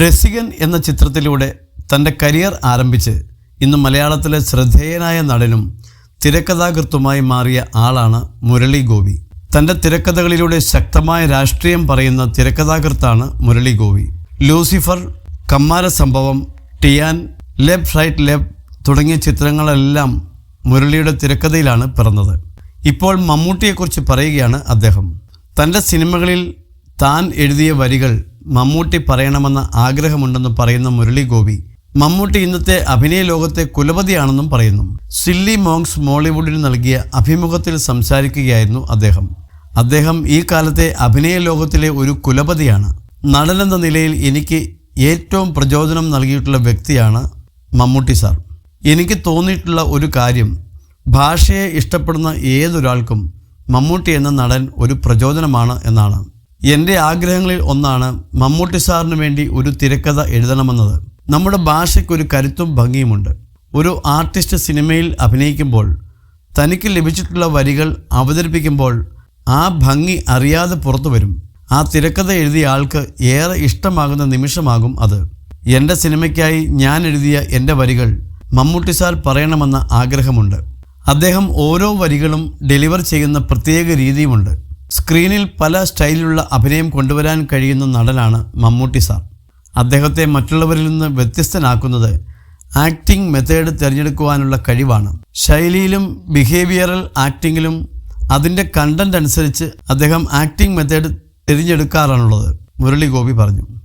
രസികൻ എന്ന ചിത്രത്തിലൂടെ തന്റെ കരിയർ ആരംഭിച്ച് ഇന്ന് മലയാളത്തിലെ ശ്രദ്ധേയനായ നടനും തിരക്കഥാകൃത്തുമായി മാറിയ ആളാണ് മുരളി ഗോപി. തന്റെ തിരക്കഥകളിലൂടെ ശക്തമായ രാഷ്ട്രീയം പറയുന്ന തിരക്കഥാകൃത്താണ് മുരളി ഗോപി. ലൂസിഫർ കമ്മാര സംഭവം ടിയാൻ ലെബ് റൈറ്റ് ലെബ് തുടങ്ങിയ ചിത്രങ്ങളെല്ലാം മുരളിയുടെ തിരക്കഥയിലാണ് പിറന്നത്. ഇപ്പോൾ മമ്മൂട്ടിയെക്കുറിച്ച് പറയുകയാണ് അദ്ദേഹം. തന്റെ സിനിമകളിൽ താൻ എഴുതിയ വരികൾ മമ്മൂട്ടി പറയണമെന്ന ആഗ്രഹമുണ്ടെന്ന് പറയുന്ന മുരളി ഗോപി മമ്മൂട്ടി ഇന്നത്തെ അഭിനയ ലോകത്തെ കുലപതിയാണെന്നും പറയുന്നു. സില്ലി മോങ്സ് മോളിവുഡിന് നൽകിയ അഭിമുഖത്തിൽ സംസാരിക്കുകയായിരുന്നു അദ്ദേഹം. അദ്ദേഹം ഈ കാലത്തെ അഭിനയ ലോകത്തിലെ ഒരു കുലപതിയാണ്. നടനെന്ന നിലയിൽ എനിക്ക് ഏറ്റവും പ്രചോദനം നൽകിയിട്ടുള്ള വ്യക്തിയാണ് മമ്മൂട്ടി സാർ. എനിക്ക് തോന്നിയിട്ടുള്ള ഒരു കാര്യം ഭാഷയെ ഇഷ്ടപ്പെടുന്ന ഏതൊരാൾക്കും മമ്മൂട്ടി എന്ന നടൻ ഒരു പ്രചോദനമാണ് എന്നാണ്. എന്റെ ആഗ്രഹങ്ങളിൽ ഒന്നാണ് മമ്മൂട്ടി സാറിന് വേണ്ടി ഒരു തിരക്കഥ എഴുതണമെന്നത്. നമ്മുടെ ഭാഷയ്ക്ക് ഒരു കരുത്തും ഭംഗിയുമുണ്ട്. ഒരു ആർട്ടിസ്റ്റ് സിനിമയിൽ അഭിനയിക്കുമ്പോൾ തനിക്ക് ലഭിച്ചിട്ടുള്ള വരികൾ അവതരിപ്പിക്കുമ്പോൾ ആ ഭംഗി അറിയാതെ പുറത്തു വരും. ആ തിരക്കഥ എഴുതിയ ആൾക്ക് ഏറെ ഇഷ്ടമാകുന്ന നിമിഷമാകും അത്. എന്റെ സിനിമയ്ക്കായി ഞാൻ എഴുതിയ എന്റെ വരികൾ മമ്മൂട്ടി സാർ പറയണമെന്ന ആഗ്രഹമുണ്ട്. അദ്ദേഹം ഓരോ വരികളും ഡെലിവർ ചെയ്യുന്ന പ്രത്യേക രീതിയുമുണ്ട്. സ്ക്രീനിൽ പല സ്റ്റൈലിലുള്ള അഭിനയം കൊണ്ടുവരാൻ കഴിയുന്ന നടനാണ് മമ്മൂട്ടി സാർ. അദ്ദേഹത്തെ മറ്റുള്ളവരിൽ നിന്ന് വ്യത്യസ്തനാക്കുന്നത് ആക്ടിംഗ് മെത്തേഡ് തിരഞ്ഞെടുക്കുവാനുള്ള കഴിവാണ്. ശൈലിയിലും ബിഹേവിയറൽ ആക്ടിങ്ങിലും അതിന്റെ കണ്ടന്റ് അനുസരിച്ച് അദ്ദേഹം ആക്ടിംഗ് മെത്തേഡ് തിരഞ്ഞെടുക്കാറാണുള്ളത്. മുരളി ഗോപി പറഞ്ഞു.